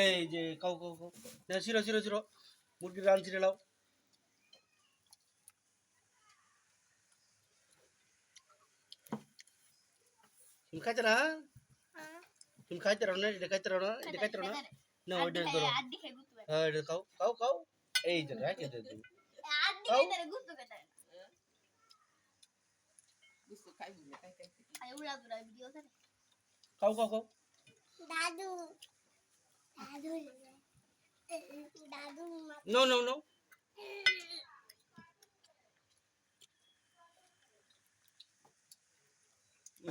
এই যে কাউ কাউ কাউ। ছিড়ো ছিড়ো ছিড়ো। মুরগির রান ছিঁড়ে নাও। তুমি খাইতে না তুমি খাইতে রাও না এটা খাইতে রাও না এটা খাইতে রাও না। না ওইটা ধরো। হ্যাঁ এটা খাও খাও খাও। এই যে রাখে দে তুমি খাও খাও খাও। দাদু। দাদু দাদু নো নো নো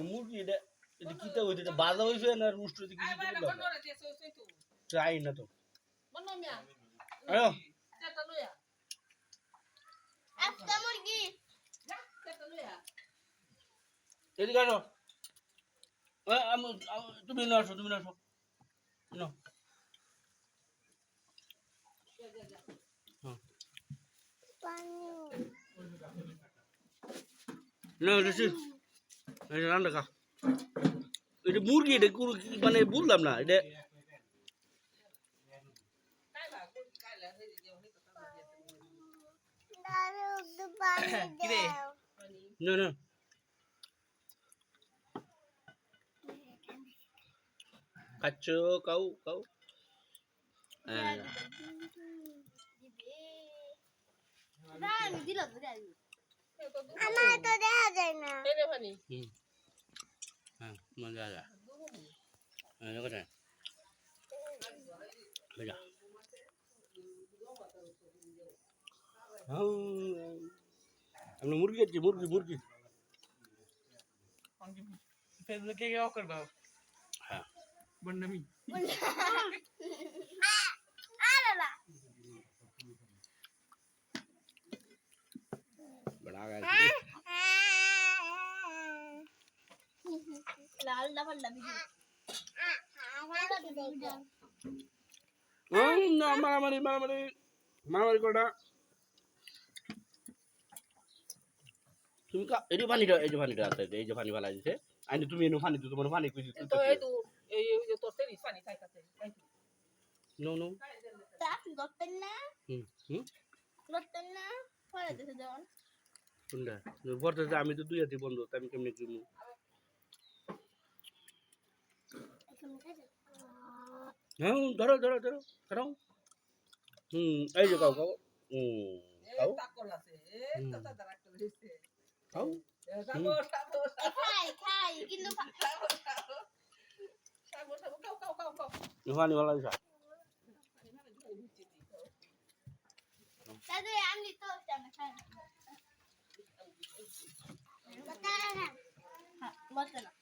মুরগি এটা এটা কিটা হইছে এটা বাজা হইছে না রুস্ট হইছে কি আই কিছু বন্ধ রে দিয়ে সই সই তো ট্রাই না তো। আয়ো এদিকে আসো তুমি না আসো তুমি না আসো না না ঋষি রান্না খা এটা মুরগি এটা মানে বুঝলাম না এটা খাইলা খাইলা হই দিয়ে হই তো তার দিয়ে দাদু পানি কিরে? দাও পানি না না খাচ্ছ কাউ কাউ হ্যাঁ না আমি দিল ধরে আসবি এই তো দু আমার তো দেখা যায় না এই রে পানি হুম হ্যাঁ মজা আয়া হ্যাঁ দেখো না মজা আমরা মুরগি খাচ্ছি মুরগি মুরগি ফেসবুকে কে করবা হ্যাঁ বন্ডামি মারামারি মারামারি মারামারি কোটা তুমি এটি এই যে পানিটা আছে এই যে পানি ভালো আছে আইনি তুমি এনে ফানি তো তোমার পানি কুইছি তো এই তো। নো নো তাপ গতেন না হুম হুম গতেন না পরে দিতে দেন কোনটা? বর্তে আমি তো দুই হাতে বন্ধ তা আমি কেমনে কিনবো হ্যাঁ ধরো ধরো ধরো ধরো। হুম এই যে কাউ কাউ হুম এই খাও তাকল আছে এই তো তার একটা হইছে খাও। সাবো সাবো খাই খাই কিন্তু সাবো সাবো সাবো সাবো কাও কাও কাও কাও পানি ভালো আছে দাদু আমি তো জানা খাই গতে না হ্যাঁ গতে না